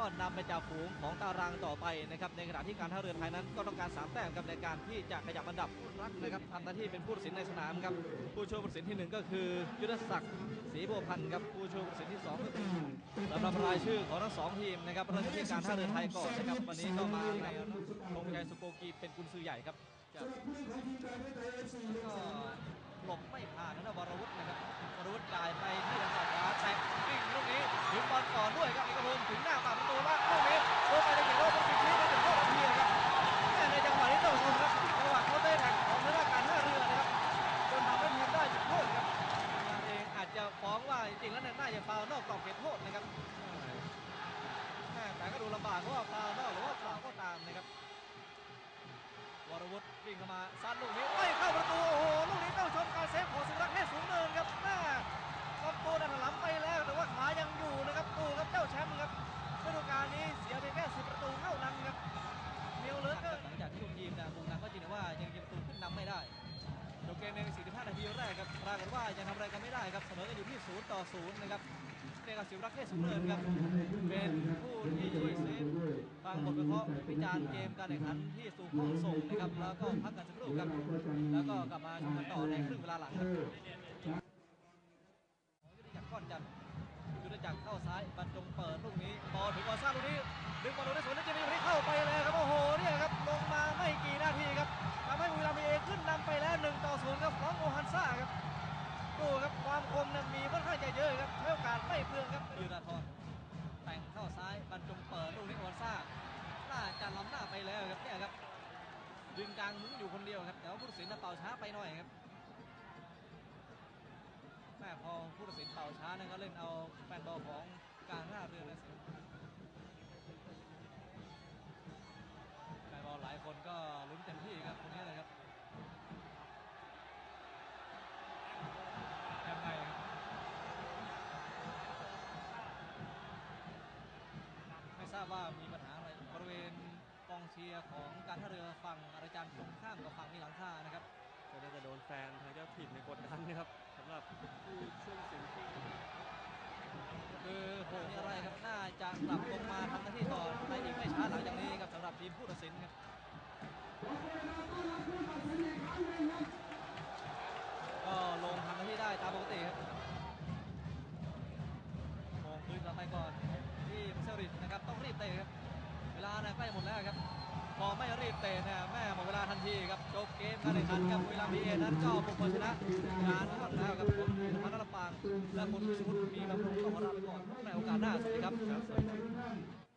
ก็นำไปจากฝูงของตารางต่อไปนะครับในขณะที่การท่าเรือไทยนั้นก็ต้องการ3แต้มครับในการที่จะขยับอันดับรักนะครับทำหน้าที่เป็นผู้ตัดสินในสนามครับผู้ช่วยผู้ตัดสินที่หนึ่งก็คือ ยุทธศักดิ์ศรีบัวพันธ์ครับผู้ช่วยผู้ตัดสินที่สองก็คือสำหรับรายชื่อของทั้งสองทีมนะครับเริ่มที่การท่าเรือไทยก่อนนะครับวันนี้ก็มาในธงชัยสุโกกีเป็นกุนซือใหญ่ครับจะก็หลบไม่ผ่านนะวรวุฒินะครับวรวุฒิจ่ายไปที่ทางฝั่งขวาแตะวิ่งลูกนี้ถึงบ อลก่อนด้วยครับเอกพลถึงหน้าปากประตูแล้วลูกนี้โดนไปในเขตโทษเป็นสิบนี้มาถึงโทษทันทีครับแม่ในจังหวะนี้ต้องชมครับจังหวะเขาได้แท็กของทางด้านการท่าเรือนะครับจนทำให้ทีมได้จุดโทษครับงานเองอาจจะฟ้องว่าจริงๆแล้วเนี่ยน่าจะฟาวนอกกรอบเขตโทษนะครับแม่แต่ก็ดูลำบากเพราะว่าฟาวนอกหรือว่าฟาวก็ตามนะครับวรวุฒิวิ่งเข้ามาซัดลูกนี้ไม่เข้า ทีแรกครับปรากฏว่ายังทำอะไรกันไม่ได้ครับเสมอกันอยู่ที่0ต่อ0นะครับเนี่ยกับสิวรักษ์เทพสูงเนินครับเป็นผู้ที่ช่วยเซฟฟังบทวิเคราะห์วิจารณ์เกมการแข่งขันที่สู่ห้องส่งนะครับแล้วก็พักกันสักครู่ครับแล้วก็กลับมาชมกันต่อในครึ่งเวลาหลังครับยุทธจักรก้อนจันทร์ยุทธจักรเข้าซ้ายบรรจงเปิดลูกนี้บอลถึงบอลซ่าลูกนี้ดึงบอลลงได้สวนแล้วจะมีาสไม่เปลืองครับยูราทอนแต่งเข้าซ้ายบรรจงเปิดลูกนี้โอวนซ่าน่าจะล้ำหน้าไปแล้วครับเนี่ยครับดึงกลางมุ้งอยู่คนเดียวครับแต่ว่าผู้ตัดสินเป่าช้าไปหน่อยครับแม่พอผู้ตัดสินเป่าช้านั่นก็เล่นเอาแฟนบอลของการท่าเรือนะสี ราบว่ามีปัญหาอะไรบริเวณกองเชียร์ของการท่าเรือฝั่งอาจารย์ตรงข้ามกับฝั่งมีหลังคานะครับก็น่าจะโดนแฟนทางเจ้าถิ่นในกดดันนะครับสำหรับผู้ช่วงสิงที่คือโหมีอะไรครับน่าจะกลับลงมาทำหน้าที่ต่อในอีกไม่ช้าหลังจากนี้ครับสำหรับทีมผู้ตัดสินครับ เตะครับเวลาเนี่ยใกล้หมดแล้วครับพอไม่รีบเตะเนี่ยแม่หมดเวลาทันทีครับจบเกมการแข่งขันครับเวลาพีเอนั้นก็บุกมาชนะงานหมดแล้วครับผมพันลำปางและคุณสุพุทธมีบำรุงต้องขอลาไปก่อนในโอกาสหน้าสวัสดีครับ